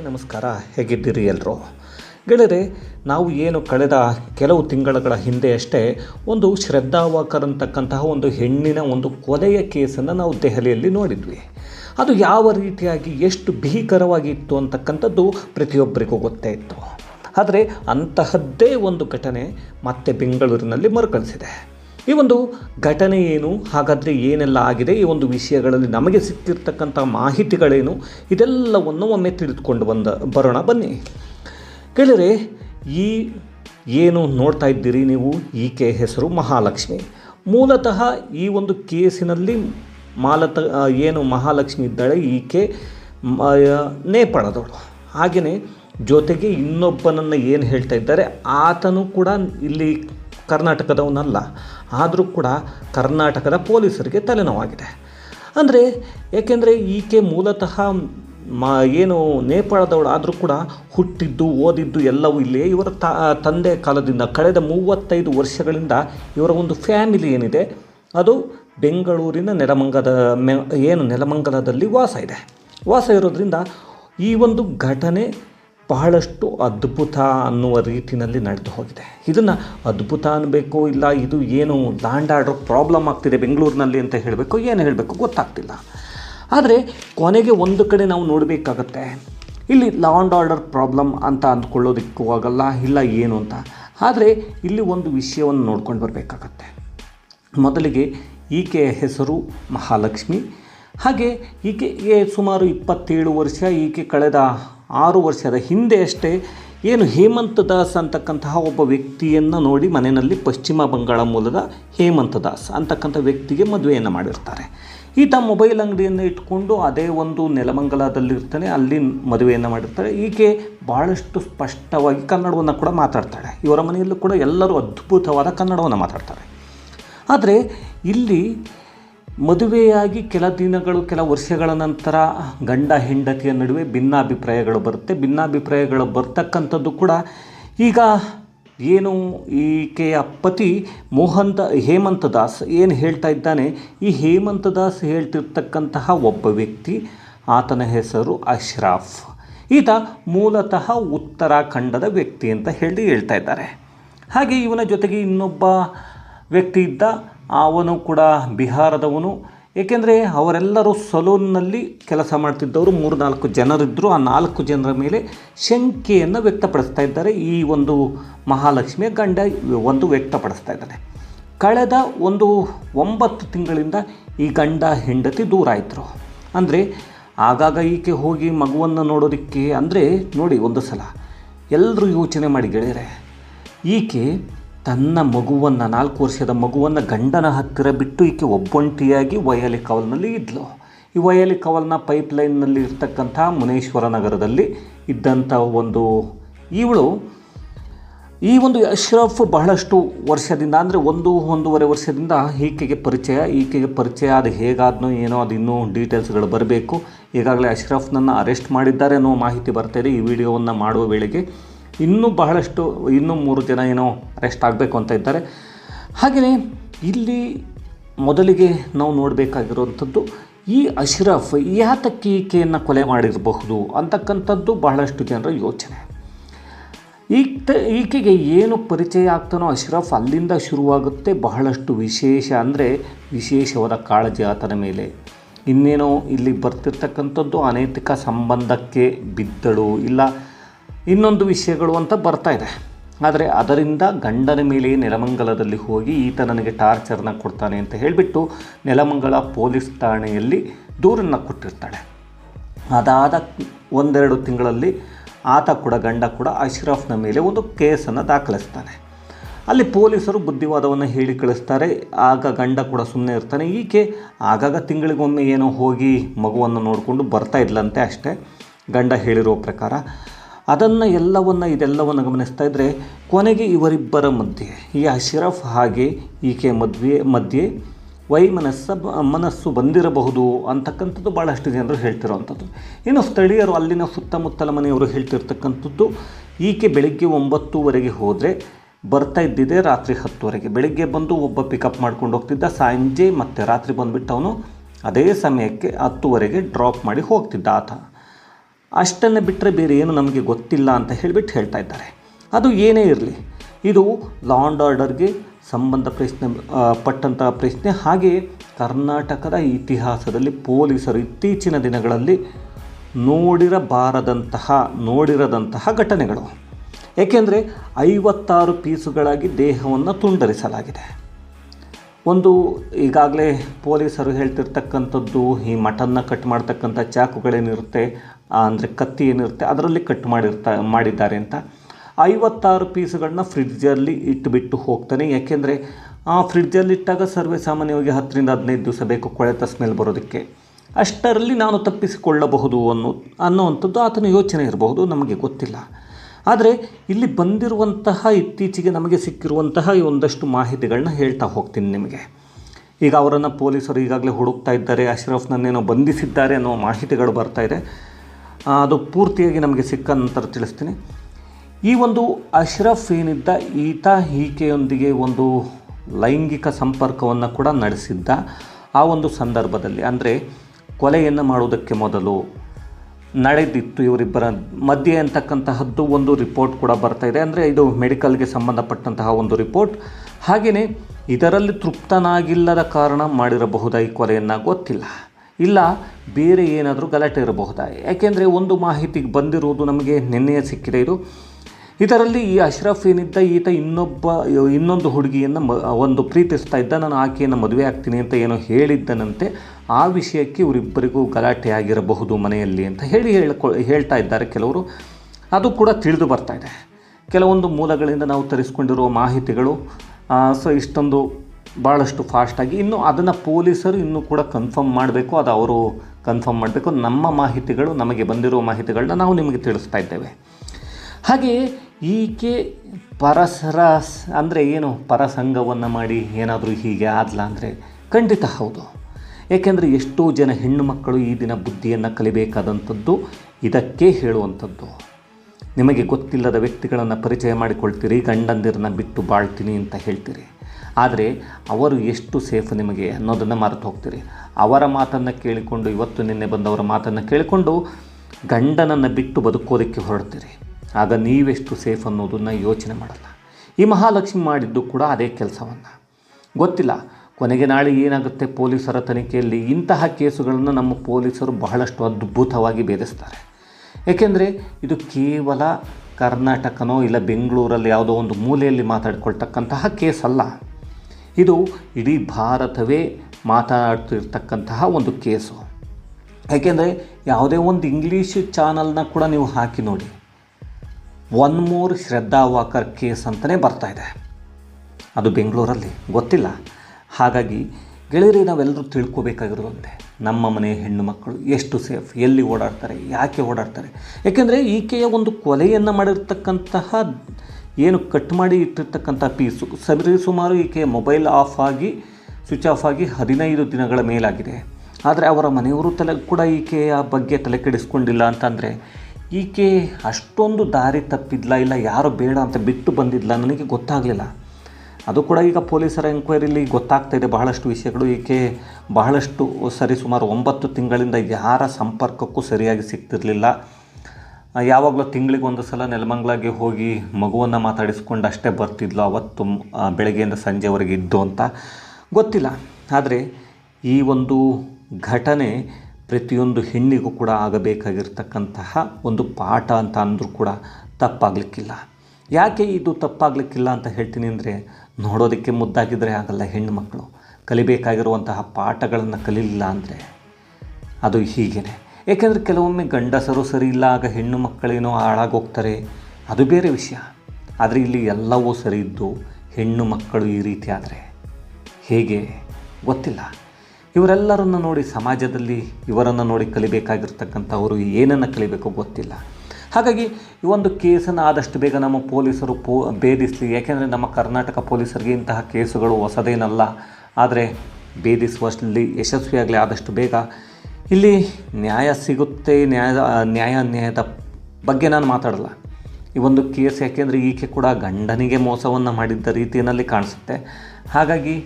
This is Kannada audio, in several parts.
ನಮಸ್ಕಾರ. ಹೇಗಿದ್ದೀರಿ ಎಲ್ಲರೂ? ಗೆಳೆಯರೆ, ನಾವು ಏನು ಕಳೆದ ಕೆಲವು ತಿಂಗಳುಗಳ ಹಿಂದೆಯಷ್ಟೇ ಒಂದು ಶ್ರದ್ಧಾವಾಕರ್ ಅಂತಕ್ಕಂತಹ ಒಂದು ಹೆಣ್ಣಿನ ಒಂದು ಕೊಲೆಯ ಕೇಸನ್ನು ನಾವು ದೆಹಲಿಯಲ್ಲಿ ನೋಡಿದ್ವಿ. ಅದು ಯಾವ ರೀತಿಯಾಗಿ, ಎಷ್ಟು ಭೀಕರವಾಗಿತ್ತು ಅಂತಕ್ಕಂಥದ್ದು ಪ್ರತಿಯೊಬ್ಬರಿಗೂ ಗೊತ್ತೇ ಇತ್ತು. ಆದರೆ ಅಂತಹದ್ದೇ ಒಂದು ಘಟನೆ ಮತ್ತೆ ಬೆಂಗಳೂರಿನಲ್ಲಿ ಮರುಕಳಿಸಿದೆ. ಈ ಒಂದು ಘಟನೆ ಏನು, ಹಾಗಾದರೆ ಏನೆಲ್ಲ ಆಗಿದೆ, ಈ ಒಂದು ವಿಷಯಗಳಲ್ಲಿ ನಮಗೆ ಸಿಕ್ಕಿರ್ತಕ್ಕಂಥ ಮಾಹಿತಿಗಳೇನು, ಇದೆಲ್ಲವನ್ನು ಒಮ್ಮೆ ತಿಳಿದುಕೊಂಡು ಬಂದ, ಬರೋಣ ಬನ್ನಿ. ಕೇಳಿದರೆ, ಈ ಏನು ನೋಡ್ತಾ ಇದ್ದೀರಿ ನೀವು, ಈಕೆ ಹೆಸರು ಮಹಾಲಕ್ಷ್ಮಿ. ಮೂಲತಃ ಈ ಒಂದು ಕೇಸಿನಲ್ಲಿ ಮಾಲತ, ಏನು ಮಹಾಲಕ್ಷ್ಮಿ ಇದ್ದಾಳೆ, ಈಕೆ ನೇಪಾಳದವಳು. ಹಾಗೆಯೇ ಜೊತೆಗೆ ಇನ್ನೊಬ್ಬನನ್ನು ಏನು ಹೇಳ್ತಾ ಇದ್ದಾರೆ, ಆತನು ಕೂಡ ಇಲ್ಲಿ ಕರ್ನಾಟಕದವನಲ್ಲ. ಆದರೂ ಕೂಡ ಕರ್ನಾಟಕದ ಪೊಲೀಸರಿಗೆ ತಲೆನೋವಾಗಿದೆ. ಅಂದರೆ ಏಕೆಂದರೆ ಈಕೆ ಮೂಲತಃ ಮಾ ಏನು ನೇಪಾಳದವಳು ಆದರೂ ಕೂಡ ಹುಟ್ಟಿದ್ದು, ಓದಿದ್ದು ಎಲ್ಲವೂ ಇಲ್ಲಿಯೇ ಇವರ ತ ತಂದೆ ಕಾಲದಿಂದ ಕಳೆದ ಮೂವತ್ತೈದು ವರ್ಷಗಳಿಂದ ಇವರ ಒಂದು ಫ್ಯಾಮಿಲಿ ಏನಿದೆ, ಅದು ಬೆಂಗಳೂರಿನ ನೆಲಮಂಗದ ಮೆ ಏನು ನೆಲಮಂಗಲದಲ್ಲಿ ವಾಸ ಇದೆ. ವಾಸ ಇರೋದ್ರಿಂದ ಈ ಒಂದು ಘಟನೆ ಬಹಳಷ್ಟು ಅದ್ಭುತ ಅನ್ನುವ ರೀತಿಯಲ್ಲಿ ನಡೆದು ಹೋಗಿದೆ. ಇದನ್ನು ಅದ್ಭುತ ಅನ್ನಬೇಕು ಇಲ್ಲ ಇದು ಏನು ದಾಂಡಾಡ್ರ ಪ್ರಾಬ್ಲಮ್ ಆಗ್ತಿದೆ ಬೆಂಗಳೂರಿನಲ್ಲಿ ಅಂತ ಹೇಳಬೇಕು ಏನು ಹೇಳಬೇಕು ಗೊತ್ತಾಗ್ತಿಲ್ಲ. ಆದರೆ ಕೊನೆಗೆ ಒಂದು ಕಡೆ ನಾವು ನೋಡಬೇಕಾಗತ್ತೆ, ಇಲ್ಲಿ ಲಾ ಆ್ಯಂಡ್ ಆರ್ಡರ್ ಪ್ರಾಬ್ಲಮ್ ಅಂತ ಅಂದ್ಕೊಳ್ಳೋದಕ್ಕೂ ಆಗಲ್ಲ, ಇಲ್ಲ ಏನು ಅಂತ. ಆದರೆ ಇಲ್ಲಿ ಒಂದು ವಿಷಯವನ್ನು ನೋಡ್ಕೊಂಡು ಬರಬೇಕಾಗತ್ತೆ. ಮೊದಲಿಗೆ ಈಕೆಯ ಹೆಸರು ಮಹಾಲಕ್ಷ್ಮಿ, ಹಾಗೆ ಈಕೆಗೆ ಸುಮಾರು ಇಪ್ಪತ್ತೇಳು ವರ್ಷ, ಈಕೆ ಕಳೆದ ಆರು ವರ್ಷದ ಹಿಂದೆ ಅಷ್ಟೇ ಏನು ಹೇಮಂತ್ ದಾಸ್ ಅಂತಕ್ಕಂತಹ ಒಬ್ಬ ವ್ಯಕ್ತಿಯನ್ನು ನೋಡಿ ಮನೆಯಲ್ಲಿ ಪಶ್ಚಿಮ ಬಂಗಾಳ ಮೂಲದ ಹೇಮಂತ್ ದಾಸ್ ಅಂತಕ್ಕಂಥ ವ್ಯಕ್ತಿಗೆ ಮದುವೆಯನ್ನು ಮಾಡಿರ್ತಾರೆ. ಈತ ಮೊಬೈಲ್ ಅಂಗಡಿಯನ್ನು ಇಟ್ಕೊಂಡು ಅದೇ ಒಂದು ನೆಲಮಂಗಲದಲ್ಲಿರ್ತಾನೆ, ಅಲ್ಲಿ ಮದುವೆಯನ್ನು ಮಾಡಿರ್ತಾರೆ ಈಕೆ ಭಾಳಷ್ಟು ಸ್ಪಷ್ಟವಾಗಿ ಕನ್ನಡವನ್ನು ಕೂಡ ಮಾತಾಡ್ತಾಳೆ. ಇವರ ಮನೆಯಲ್ಲೂ ಕೂಡ ಎಲ್ಲರೂ ಅದ್ಭುತವಾದ ಕನ್ನಡವನ್ನು ಮಾತಾಡ್ತಾರೆ. ಆದರೆ ಇಲ್ಲಿ ಮದುವೆಯಾಗಿ ಕೆಲ ದಿನಗಳು, ಕೆಲ ವರ್ಷಗಳ ನಂತರ ಗಂಡ ಹೆಂಡತಿಯ ನಡುವೆ ಭಿನ್ನಾಭಿಪ್ರಾಯಗಳು ಬರುತ್ತೆ. ಭಿನ್ನಾಭಿಪ್ರಾಯಗಳು ಬರ್ತಕ್ಕಂಥದ್ದು ಕೂಡ ಈಗ ಏನು ಈಕೆಯ ಪತಿ ಮೋಹಂತ, ಹೇಮಂತ ದಾಸ್ ಏನು ಹೇಳ್ತಾ ಇದ್ದಾನೆ? ಈ ಹೇಮಂತ ದಾಸ್ ಹೇಳ್ತಿರ್ತಕ್ಕಂತಹ ಒಬ್ಬ ವ್ಯಕ್ತಿ ಆತನ ಹೆಸರು ಅಶ್ರಾಫ್. ಈತ ಮೂಲತಃ ಉತ್ತರಾಖಂಡದ ವ್ಯಕ್ತಿ ಅಂತ ಹೇಳಿ ಹೇಳ್ತಾ ಇದ್ದಾರೆ. ಹಾಗೆ ಇವನ ಜೊತೆಗೆ ಇನ್ನೊಬ್ಬ ವ್ಯಕ್ತಿ ಇದ್ದ ಅವನು ಕೂಡ ಬಿಹಾರದವನು. ಏಕೆಂದರೆ ಅವರೆಲ್ಲರೂ ಸಲೂನ್ನಲ್ಲಿ ಕೆಲಸ ಮಾಡ್ತಿದ್ದವರು ಮೂರು ನಾಲ್ಕು ಜನರಿದ್ದರು ಆ ನಾಲ್ಕು ಜನರ ಮೇಲೆ ಶಂಕೆಯನ್ನು ವ್ಯಕ್ತಪಡಿಸ್ತಾ ಇದ್ದಾರೆ. ಈ ಒಂದು ಮಹಾಲಕ್ಷ್ಮಿಯ ಗಂಡ ಒಂದು ವ್ಯಕ್ತಪಡಿಸ್ತಾ ಇದ್ದಾರೆ ಕಳೆದ ಒಂದು ಒಂಬತ್ತು ತಿಂಗಳಿಂದ ಈ ಗಂಡ ಹೆಂಡತಿ ದೂರ ಆಯಿತು ಅಂದರೆ ಆಗಾಗ ಈಕೆ ಹೋಗಿ ಮಗುವನ್ನು ನೋಡೋದಕ್ಕೆ ಅಂದರೆ ನೋಡಿ ಒಂದು ಸಲ ಎಲ್ಲರೂ ಯೋಚನೆ ಮಾಡಿ ಗೆಳೆಯರೆ, ಈಕೆ ತನ್ನ ಮಗುವನ್ನು, ನಾಲ್ಕು ವರ್ಷದ ಮಗುವನ್ನು ಗಂಡನ ಹತ್ತಿರ ಬಿಟ್ಟು ಈಕೆ ಒಬ್ಬೊಂಟಿಯಾಗಿ ವಯಲಿ ಕವಲ್ನಲ್ಲಿ ಇದ್ಲು. ಈ ವಯಲಿ ಕವಲ್ನ ಪೈಪ್ಲೈನ್ನಲ್ಲಿ ಇರ್ತಕ್ಕಂಥ ಮುನೇಶ್ವರ ನಗರದಲ್ಲಿ ಇದ್ದಂಥ ಒಂದು ಇವಳು ಈ ಒಂದು ಅಶ್ರಫ್ ಬಹಳಷ್ಟು ವರ್ಷದಿಂದ, ಅಂದರೆ ಒಂದು, ಒಂದೂವರೆ ವರ್ಷದಿಂದ ಈಕೆಗೆ ಪರಿಚಯ ಈಕೆಗೆ ಪರಿಚಯ ಅದು ಹೇಗಾದ್ನೋ ಏನೋ, ಅದು ಇನ್ನೂ ಡೀಟೇಲ್ಸ್ಗಳು ಬರಬೇಕು. ಈಗಾಗಲೇ ಅಶ್ರಫ್ನನ್ನು ಅರೆಸ್ಟ್ ಮಾಡಿದ್ದಾರೆ ಅನ್ನೋ ಮಾಹಿತಿ ಬರ್ತಾಯಿದೆ ಈ ವಿಡಿಯೋವನ್ನು ಮಾಡುವ ವೇಳೆಗೆ ಇನ್ನೂ ಬಹಳಷ್ಟು, ಇನ್ನೂ ಮೂರು ಜನ ಏನೋ ಅರೆಸ್ಟ್ ಆಗಬೇಕು ಅಂತ ಇದ್ದಾರೆ. ಹಾಗೆಯೇ ಇಲ್ಲಿ ಮೊದಲಿಗೆ ನಾವು ನೋಡಬೇಕಾಗಿರುವಂಥದ್ದು ಈ ಅಶ್ರಫ್ ಯಾತಕ್ಕೆ ಈಕೆಯನ್ನು ಕೊಲೆ ಮಾಡಿರಬಹುದು ಅಂತಕ್ಕಂಥದ್ದು ಬಹಳಷ್ಟು ಜನರ ಯೋಚನೆ. ಈತ ಈಕೆಗೆ ಏನು ಪರಿಚಯ ಆಗ್ತಾನೋ ಅಶ್ರಫ್ ಅಲ್ಲಿಂದ ಶುರುವಾಗುತ್ತೆ ಬಹಳಷ್ಟು ವಿಶೇಷ ಅಂದರೆ ವಿಶೇಷವಾದ ಕಾಳಜಿ ಆತನ ಮೇಲೆ. ಇನ್ನೇನೋ ಇಲ್ಲಿ ಬರ್ತಿರ್ತಕ್ಕಂಥದ್ದು ಅನೈತಿಕ ಸಂಬಂಧಕ್ಕೆ ಬಿದ್ದಳು, ಇಲ್ಲ ಇನ್ನೊಂದು ವಿಷಯಗಳು ಅಂತ ಬರ್ತಾ ಇದೆ. ಆದರೆ ಅದರಿಂದ ಗಂಡನ ಮೇಲೆ ನೆಲಮಂಗಲದಲ್ಲಿ ಹೋಗಿ ಈತ ನನಗೆ ಟಾರ್ಚರ್ನ ಕೊಡ್ತಾನೆ ಅಂತ ಹೇಳಿಬಿಟ್ಟು ನೆಲಮಂಗಲ ಪೊಲೀಸ್ ಠಾಣೆಯಲ್ಲಿ ದೂರನ್ನು ಕೊಟ್ಟಿರ್ತಾಳೆ. ಅದಾದ ಒಂದೆರಡು ತಿಂಗಳಲ್ಲಿ ಆತ ಕೂಡ ಗಂಡ ಕೂಡ ಅಶ್ರಫ್ನ ಮೇಲೆ ಒಂದು ಕೇಸನ್ನು ದಾಖಲಿಸ್ತಾನೆ. ಅಲ್ಲಿ ಪೊಲೀಸರು ಬುದ್ಧಿವಾದವನ್ನು ಹೇಳಿ ಕಳಿಸ್ತಾರೆ. ಆಗ ಗಂಡ ಕೂಡ ಸುಮ್ಮನೆ ಇರ್ತಾನೆ. ಈಕೆ ಆಗಾಗ ತಿಂಗಳಿಗೊಮ್ಮೆ ಏನೋ ಹೋಗಿ ಮಗುವನ್ನು ನೋಡಿಕೊಂಡು ಬರ್ತಾ ಇದ್ಲಂತೆ ಅಷ್ಟೇ. ಗಂಡ ಹೇಳಿರೋ ಪ್ರಕಾರ ಅದನ್ನು ಎಲ್ಲವನ್ನು ಇದೆಲ್ಲವನ್ನು ಗಮನಿಸ್ತಾ ಇದ್ದರೆ ಕೊನೆಗೆ ಇವರಿಬ್ಬರ ಮಧ್ಯೆ, ಈ ಅಶ್ರಫ್ ಹಾಗೆ ಈಕೆ ಮದುವೆ, ಮಧ್ಯೆ ವೈಮನಸ್ಸ ಮನಸ್ಸು ಬಂದಿರಬಹುದು ಅಂತಕ್ಕಂಥದ್ದು ಭಾಳಷ್ಟು ಜನರು ಹೇಳ್ತಿರೋವಂಥದ್ದು. ಇನ್ನು ಸ್ಥಳೀಯರು ಅಲ್ಲಿನ ಸುತ್ತಮುತ್ತಲ ಮನೆಯವರು ಹೇಳ್ತಿರ್ತಕ್ಕಂಥದ್ದು, ಈಕೆ ಬೆಳಗ್ಗೆ ಒಂಬತ್ತುವರೆಗೆ ಹೋದರೆ ಬರ್ತಾ ಇದ್ದಿದೆ, ರಾತ್ರಿ ಹತ್ತುವರೆಗೆ. ಬೆಳಿಗ್ಗೆ ಬಂದು ಒಬ್ಬ ಪಿಕಪ್ ಮಾಡ್ಕೊಂಡು ಹೋಗ್ತಿದ್ದ, ಸಂಜೆ ಮತ್ತು ರಾತ್ರಿ ಬಂದುಬಿಟ್ಟು ಅವನು ಅದೇ ಸಮಯಕ್ಕೆ ಹತ್ತುವರೆಗೆ ಡ್ರಾಪ್ ಮಾಡಿ ಹೋಗ್ತಿದ್ದ ಆತ. ಅಷ್ಟನ್ನು ಬಿಟ್ಟರೆ ಬೇರೆ ಏನು ನಮಗೆ ಗೊತ್ತಿಲ್ಲ ಅಂತ ಹೇಳಿಬಿಟ್ಟು ಹೇಳ್ತಾ ಇದ್ದಾರೆ. ಅದು ಏನೇ ಇರಲಿ, ಇದು ಲಾ ಆ್ಯಂಡ್ ಆರ್ಡರ್ಗೆ ಸಂಬಂಧ ಪ್ರಶ್ನೆ ಪಟ್ಟಂತಹ ಪ್ರಶ್ನೆ. ಹಾಗೆ ಕರ್ನಾಟಕದ ಇತಿಹಾಸದಲ್ಲಿ ಪೊಲೀಸರು ಇತ್ತೀಚಿನ ದಿನಗಳಲ್ಲಿ ನೋಡಿರಬಾರದಂತಹ, ನೋಡಿರದಂತಹ ಘಟನೆಗಳು. ಏಕೆಂದರೆ ಐವತ್ತಾರು ಪೀಸುಗಳಾಗಿ ದೇಹವನ್ನು ತುಂಡರಿಸಲಾಗಿದೆ. ಒಂದು ಈಗಾಗಲೇ ಪೊಲೀಸರು ಹೇಳ್ತಿರ್ತಕ್ಕಂಥದ್ದು ಈ ಮಟನ್ನ ಕಟ್ ಮಾಡ್ತಕ್ಕಂಥ ಚಾಕುಗಳೇನಿರುತ್ತೆ ಅಂದರೆ ಕತ್ತಿ ಏನಿರುತ್ತೆ, ಅದರಲ್ಲಿ ಕಟ್ ಮಾಡಿರ್ತಾ, ಮಾಡಿದ್ದಾರೆ ಅಂತ. ಐವತ್ತಾರು ಪೀಸ್ಗಳನ್ನ ಫ್ರಿಡ್ಜಲ್ಲಿ ಇಟ್ಟುಬಿಟ್ಟು ಹೋಗ್ತಾನೆ. ಯಾಕೆಂದರೆ, ಆ, ಫ್ರಿಡ್ಜಲ್ಲಿ ಸರ್ವೇ ಸಾಮಾನ್ಯವಾಗಿ ಹತ್ತರಿಂದ ಹದಿನೈದು ದಿವಸ ಬೇಕು ಕೊಳೆತ ಸ್ಮೆಲ್ ಬರೋದಕ್ಕೆ. ಅಷ್ಟರಲ್ಲಿ ನಾನು ತಪ್ಪಿಸಿಕೊಳ್ಳಬಹುದು ಅನ್ನೋ, ಅನ್ನೋವಂಥದ್ದು ಆತನ ಯೋಚನೆ ಇರಬಹುದು, ನಮಗೆ ಗೊತ್ತಿಲ್ಲ. ಆದರೆ ಇಲ್ಲಿ ಬಂದಿರುವಂತಹ ಇತ್ತೀಚೆಗೆ ನಮಗೆ ಸಿಕ್ಕಿರುವಂತಹ ಈ ಒಂದಷ್ಟು ಮಾಹಿತಿಗಳನ್ನ ಹೇಳ್ತಾ ಹೋಗ್ತೀನಿ ನಿಮಗೆ. ಈಗ ಅವರನ್ನು ಪೊಲೀಸರು ಈಗಾಗಲೇ ಹುಡುಕ್ತಾ ಇದ್ದಾರೆ, ಅಶ್ರಫ್ನನ್ನೇನೋ ಬಂಧಿಸಿದ್ದಾರೆ ಅನ್ನೋ ಮಾಹಿತಿಗಳು ಬರ್ತಾ ಇದೆ. ಅದು ಪೂರ್ತಿಯಾಗಿ ನಮಗೆ ಸಿಕ್ಕ ನಂತರ ತಿಳಿಸ್ತೀನಿ. ಈ ಒಂದು ಅಶ್ರಫ್ ಏನಿದ್ದ, ಈತ ಈಕೆಯೊಂದಿಗೆ ಒಂದು ಲೈಂಗಿಕ ಸಂಪರ್ಕವನ್ನು ಕೂಡ ನಡೆಸಿದ್ದ ಆ ಒಂದು ಸಂದರ್ಭದಲ್ಲಿ. ಅಂದರೆ ಕೊಲೆಯನ್ನು ಮಾಡುವುದಕ್ಕೆ ಮೊದಲು ನಡೆದಿತ್ತು ಇವರಿಬ್ಬರ ಮಧ್ಯೆ ಅಂತಕ್ಕಂತಹದ್ದು ಒಂದು ರಿಪೋರ್ಟ್ ಕೂಡ ಬರ್ತಾ ಇದೆ. ಅಂದರೆ ಇದು ಮೆಡಿಕಲ್ಗೆ ಸಂಬಂಧಪಟ್ಟಂತಹ ಒಂದು ರಿಪೋರ್ಟ್. ಹಾಗೆಯೇ ಇದರಲ್ಲಿ ತೃಪ್ತನಾಗಿಲ್ಲದ ಕಾರಣ ಮಾಡಿರಬಹುದಾ ಈ ಕೊಲೆಯನ್ನು ಗೊತ್ತಿಲ್ಲ. ಇಲ್ಲ, ಬೇರೆ ಏನಾದರೂ ಗಲಾಟೆ ಇರಬಹುದಾ? ಯಾಕೆಂದರೆ ಒಂದು ಮಾಹಿತಿಗೆ ಬಂದಿರುವುದು ನಮಗೆ ನಿನ್ನೆಯೇ ಸಿಕ್ಕಿದೆ ಇದು. ಇದರಲ್ಲಿ ಈ ಅಶ್ರಫ್ ಏನಿದ್ದ, ಈತ ಇನ್ನೊಬ್ಬ, ಇನ್ನೊಂದು ಹುಡುಗಿಯನ್ನು ಮ, ಒಂದು ಪ್ರೀತಿಸ್ತಾ ಇದ್ದ, ನಾನು ಆಕೆಯನ್ನು ಮದುವೆ ಆಗ್ತೀನಿ ಅಂತ ಏನೋ ಹೇಳಿದ್ದನಂತೆ, ಆ ವಿಷಯಕ್ಕೆ ಇವರಿಬ್ಬರಿಗೂ ಗಲಾಟೆ ಆಗಿರಬಹುದು ಮನೆಯಲ್ಲಿ ಅಂತ ಹೇಳಿ ಹೇಳ್ಕೊ, ಹೇಳ್ತಾ ಇದ್ದಾರೆ ಕೆಲವರು. ಅದು ಕೂಡ ತಿಳಿದು ಬರ್ತಾ ಇದೆ. ಕೆಲವೊಂದು ಮೂಲಗಳಿಂದ ನಾವು ತರಿಸ್ಕೊಂಡಿರುವ ಮಾಹಿತಿಗಳು ಸೊ ಇಷ್ಟೊಂದು ಭಾಳಷ್ಟು ಫಾಸ್ಟಾಗಿ ಇನ್ನು ಅದನ್ನು ಪೊಲೀಸರು ಇನ್ನೂ ಕೂಡ ಕನ್ಫರ್ಮ್ ಮಾಡಬೇಕು, ಅದು ಅವರು ಕನ್ಫರ್ಮ್ ಮಾಡಬೇಕು. ನಮ್ಮ ಮಾಹಿತಿಗಳು, ನಮಗೆ ಬಂದಿರುವ ಮಾಹಿತಿಗಳನ್ನ ನಾವು ನಿಮಗೆ ತಿಳಿಸ್ತಾ ಇದ್ದೇವೆ. ಹಾಗೆಯೇ ಈಕೆ ಪರಸರ ಅಂದರೆ ಏನು? ಪರಸಂಗವನ್ನು ಮಾಡಿ ಏನಾದರೂ ಹೀಗೆ ಆದ್ಲಾ ಅಂದರೆ ಖಂಡಿತ ಹೌದು. ಏಕೆಂದರೆ ಎಷ್ಟೋ ಜನ ಹೆಣ್ಣು ಮಕ್ಕಳು ಈ ದಿನ ಬುದ್ಧಿಯನ್ನು ಕಲಿಬೇಕಾದಂಥದ್ದು ಇದಕ್ಕೆ ಹೇಳುವಂಥದ್ದು. ನಿಮಗೆ ಗೊತ್ತಿಲ್ಲದ ವ್ಯಕ್ತಿಗಳನ್ನು ಪರಿಚಯ ಮಾಡಿಕೊಳ್ತೀರಿ, ಗಂಡಂದಿರನ್ನ ಬಿಟ್ಟು ಬಾಳ್ತೀನಿ ಅಂತ ಹೇಳ್ತೀರಿ. ಆದರೆ ಅವರು ಎಷ್ಟು ಸೇಫ್ ನಿಮಗೆ ಅನ್ನೋದನ್ನು ಮರೆತು ಹೋಗ್ತೀರಿ. ಅವರ ಮಾತನ್ನು ಕೇಳಿಕೊಂಡು ಇವತ್ತು ನಿನ್ನೆ ಬಂದವರ ಮಾತನ್ನು ಕೇಳಿಕೊಂಡು ಗಂಡನನ್ನು ಬಿಟ್ಟು ಬದುಕೋದಕ್ಕೆ ಹೊರಡ್ತೀರಿ. ಆಗ ನೀವೆಷ್ಟು ಸೇಫ್ ಅನ್ನೋದನ್ನು ಯೋಚನೆ ಮಾಡಲ್ಲ. ಈ ಮಹಾಲಕ್ಷ್ಮಿ ಮಾಡಿದ್ದು ಕೂಡ ಅದೇ ಕೆಲಸವನ್ನು. ಗೊತ್ತಿಲ್ಲ, ಕೊನೆಗೆ ನಾಳೆ ಏನಾಗುತ್ತೆ ಪೊಲೀಸರ ತನಿಖೆಯಲ್ಲಿ ಇಂತಹ ಕೇಸುಗಳನ್ನು ನಮ್ಮ ಪೊಲೀಸರು ಬಹಳಷ್ಟು ಅದ್ಭುತವಾಗಿ ಭೇದಿಸ್ತಾರೆ. ಏಕೆಂದರೆ ಇದು ಕೇವಲ ಕರ್ನಾಟಕನೋ ಇಲ್ಲ ಬೆಂಗಳೂರಲ್ಲಿ ಯಾವುದೋ ಒಂದು ಮೂಲೆಯಲ್ಲಿ ಮಾತಾಡ್ಕೊಳ್ತಕ್ಕಂತಹ ಕೇಸಲ್ಲ. ಇದು ಇಡೀ ಭಾರತವೇ ಮಾತಾಡ್ತಿರ್ತಕ್ಕಂತಹ ಒಂದು ಕೇಸು. ಏಕೆಂದರೆ ಯಾವುದೇ ಒಂದು ಇಂಗ್ಲೀಷ್ ಚಾನಲ್ನ ಕೂಡ ನೀವು ಹಾಕಿ ನೋಡಿ. One more Shraddha Walkar case ಅಂತಲೇ ಬರ್ತಾ ಇದೆ. ಅದು ಬೆಂಗಳೂರಲ್ಲಿ, ಗೊತ್ತಿಲ್ಲ. ಹಾಗಾಗಿ ಗೆಳೆಯರಿ, ನಾವೆಲ್ಲರೂ ತಿಳ್ಕೊಬೇಕಾಗಿರೋದಂತೆ ನಮ್ಮ ಮನೆ ಹೆಣ್ಣು ಮಕ್ಕಳು ಎಷ್ಟು ಸೇಫ್, ಎಲ್ಲಿ ಓಡಾಡ್ತಾರೆ, ಯಾಕೆ ಓಡಾಡ್ತಾರೆ? ಏಕೆಂದರೆ ಈಕೆಯ ಒಂದು ಕೊಲೆಯನ್ನು ಮಾಡಿರ್ತಕ್ಕಂತಹ, ಏನು ಕಟ್ ಮಾಡಿ ಇಟ್ಟಿರ್ತಕ್ಕಂಥ ಪೀಸು, ಸರಿ ಸುಮಾರು ಈಕೆಯ ಮೊಬೈಲ್ ಆಫ್ ಆಗಿ, ಸ್ವಿಚ್ ಆಫ್ ಆಗಿ ಹದಿನೈದು ದಿನಗಳ ಮೇಲಾಗಿದೆ. ಆದರೆ ಅವರ ಮನೆಯವರು ತಲೆ, ಕೂಡ ಈಕೆಯ ಬಗ್ಗೆ ತಲೆ ಕೆಡಿಸ್ಕೊಂಡಿಲ್ಲ ಅಂತಂದರೆ ಈಕೆ ಅಷ್ಟೊಂದು ದಾರಿ ತಪ್ಪಿದ್ಲ ಇಲ್ಲ, ಯಾರು ಬೇಡ ಅಂತ ಬಿಟ್ಟು ಬಂದಿದ್ಲ ನನಗೆ ಗೊತ್ತಾಗಲಿಲ್ಲ. ಅದು ಕೂಡ ಈಗ ಪೊಲೀಸರ ಎಂಕ್ವೈರಿಲಿ ಗೊತ್ತಾಗ್ತಾ ಇದೆ ಬಹಳಷ್ಟು ವಿಷಯಗಳು. ಈಕೆ ಬಹಳಷ್ಟು ಸರಿ ಸುಮಾರು ಒಂಬತ್ತು ತಿಂಗಳಿಂದ ಯಾರ ಸಂಪರ್ಕಕ್ಕೂ ಸರಿಯಾಗಿ ಸಿಗ್ತಿರಲಿಲ್ಲ. ಯಾವಾಗಲೂ ತಿಂಗಳಿಗೆ ಒಂದು ಸಲ ನೆಲಮಂಗ್ಲಾಗೆ ಹೋಗಿ ಮಗುವನ್ನು ಮಾತಾಡಿಸ್ಕೊಂಡು ಅಷ್ಟೇ ಬರ್ತಿದ್ಲು, ಅವತ್ತು ಬೆಳಗ್ಗೆಯಿಂದ ಸಂಜೆವರೆಗೆ ಇದ್ದು ಅಂತ ಗೊತ್ತಿಲ್ಲ. ಆದರೆ ಈ ಒಂದು ಘಟನೆ ಪ್ರತಿಯೊಂದು ಹೆಣ್ಣಿಗೂ ಕೂಡ ಆಗಬೇಕಾಗಿರ್ತಕ್ಕಂತಹ ಒಂದು ಪಾಠ ಅಂತ ಅಂದರೂ ಕೂಡ ತಪ್ಪಾಗಲಿಕ್ಕಿಲ್ಲ. ಯಾಕೆ ಇದು ತಪ್ಪಾಗಲಿಕ್ಕಿಲ್ಲ ಅಂತ ಹೇಳ್ತೀನಿ ಅಂದರೆ, ನೋಡೋದಕ್ಕೆ ಮುದ್ದಾಗಿದ್ದರೆ ಆಗಲ್ಲ ಹೆಣ್ಣು ಮಕ್ಕಳು. ಕಲಿಬೇಕಾಗಿರುವಂತಹ ಪಾಠಗಳನ್ನು ಕಲೀಲಿಲ್ಲ ಅಂದರೆ ಅದು ಹೀಗೇನೆ. ಏಕೆಂದರೆ ಕೆಲವೊಮ್ಮೆ ಗಂಡಸರು ಸರಿ ಇಲ್ಲ, ಆಗ ಹೆಣ್ಣು ಮಕ್ಕಳೇನೋ ಹಾಳಾಗೋಗ್ತಾರೆ, ಅದು ಬೇರೆ ವಿಷಯ. ಆದರೆ ಇಲ್ಲಿ ಎಲ್ಲವೂ ಸರಿ ಇದ್ದು ಹೆಣ್ಣು ಮಕ್ಕಳು ಈ ರೀತಿ ಆದರೆ ಹೇಗೆ ಗೊತ್ತಿಲ್ಲ. ಇವರೆಲ್ಲರನ್ನು ನೋಡಿ ಸಮಾಜದಲ್ಲಿ ಇವರನ್ನು ನೋಡಿ ಕಲಿಬೇಕಾಗಿರ್ತಕ್ಕಂಥವರು ಏನನ್ನು ಕಲಿಬೇಕು ಗೊತ್ತಿಲ್ಲ. ಹಾಗಾಗಿ ಈ ಒಂದು ಕೇಸನ್ನು ಆದಷ್ಟು ಬೇಗ ನಮ್ಮ ಪೊಲೀಸರು ಪೋ, ಭೇದಿಸಲಿ. ಯಾಕೆಂದರೆ ನಮ್ಮ ಕರ್ನಾಟಕ ಪೊಲೀಸರಿಗೆ ಇಂತಹ ಕೇಸುಗಳು ಹೊಸದೇನಲ್ಲ. ಆದರೆ ಭೇದಿಸುವಷ್ಟಲ್ಲಿ ಯಶಸ್ವಿಯಾಗಲಿ ಆದಷ್ಟು ಬೇಗ. ಇಲ್ಲಿ ನ್ಯಾಯ ಸಿಗುತ್ತೆ. ನ್ಯಾಯ ನ್ಯಾಯ ಅನ್ಯಾಯದ ಬಗ್ಗೆ ನಾನು ಮಾತಾಡಲ್ಲ. ಈ ಒಂದು ಕೇಸ್ ಯಾಕೆಂದರೆ ಈಕೆ ಕೂಡ ಗಂಡನಿಗೆ ಮೋಸವನ್ನು ಮಾಡಿದ್ದ ರೀತಿಯಲ್ಲಿ ಕಾಣಿಸುತ್ತೆ. ಹಾಗಾಗಿ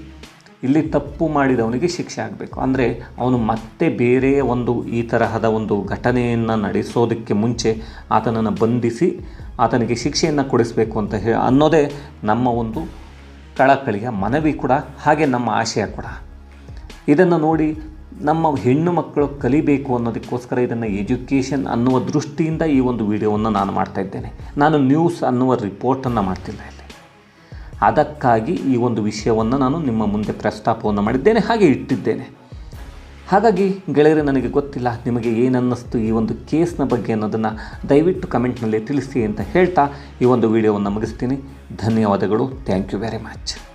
ಇಲ್ಲಿ ತಪ್ಪು ಮಾಡಿದವನಿಗೆ ಶಿಕ್ಷೆ ಆಗಬೇಕು. ಅಂದರೆ ಅವನು ಮತ್ತೆ ಬೇರೆ ಒಂದು ಈ ತರಹದ ಒಂದು ಘಟನೆಯನ್ನು ನಡೆಸೋದಕ್ಕೆ ಮುಂಚೆ ಆತನನ್ನು ಬಂಧಿಸಿ ಆತನಿಗೆ ಶಿಕ್ಷೆಯನ್ನು ಕೊಡಿಸಬೇಕು ಅಂತ ಹೇಳಿ ಅನ್ನೋದೇ ನಮ್ಮ ಒಂದು ಕಳಕಳಿಯ ಮನವಿ ಕೂಡ, ಹಾಗೆ ನಮ್ಮ ಆಶಯ ಕೂಡ. ಇದನ್ನು ನೋಡಿ ನಮ್ಮ ಹೆಣ್ಣು ಮಕ್ಕಳು ಕಲಿಬೇಕು ಅನ್ನೋದಕ್ಕೋಸ್ಕರ ಇದನ್ನು ಎಜುಕೇಷನ್ ಅನ್ನುವ ದೃಷ್ಟಿಯಿಂದ ಈ ಒಂದು ವಿಡಿಯೋವನ್ನು ನಾನು ಮಾಡ್ತಾ ಇದ್ದೇನೆ. ನಾನು ನ್ಯೂಸ್ ಅನ್ನುವ ರಿಪೋರ್ಟನ್ನು ಮಾಡ್ತಿಲ್ಲ ಅದಕ್ಕಾಗಿ ಈ ಒಂದು ವಿಷಯವನ್ನು ನಾನು ನಿಮ್ಮ ಮುಂದೆ ಪ್ರಸ್ತಾಪವನ್ನು ಮಾಡಿದ್ದೇನೆ, ಹಾಗೆ ಇಟ್ಟಿದ್ದೇನೆ. ಹಾಗಾಗಿ ಗೆಳೆಯರೆ, ನನಗೆ ಗೊತ್ತಿಲ್ಲ ನಿಮಗೆ ಏನನ್ನಿಸ್ತು ಈ ಒಂದು ಕೇಸ್ನ ಬಗ್ಗೆ ಅನ್ನೋದನ್ನು ದಯವಿಟ್ಟು ಕಮೆಂಟ್ನಲ್ಲಿ ತಿಳಿಸಿ ಅಂತ ಹೇಳ್ತಾ ಈ ಒಂದು ವಿಡಿಯೋವನ್ನು ಮುಗಿಸ್ತೀನಿ. ಧನ್ಯವಾದಗಳು. Thank you very much.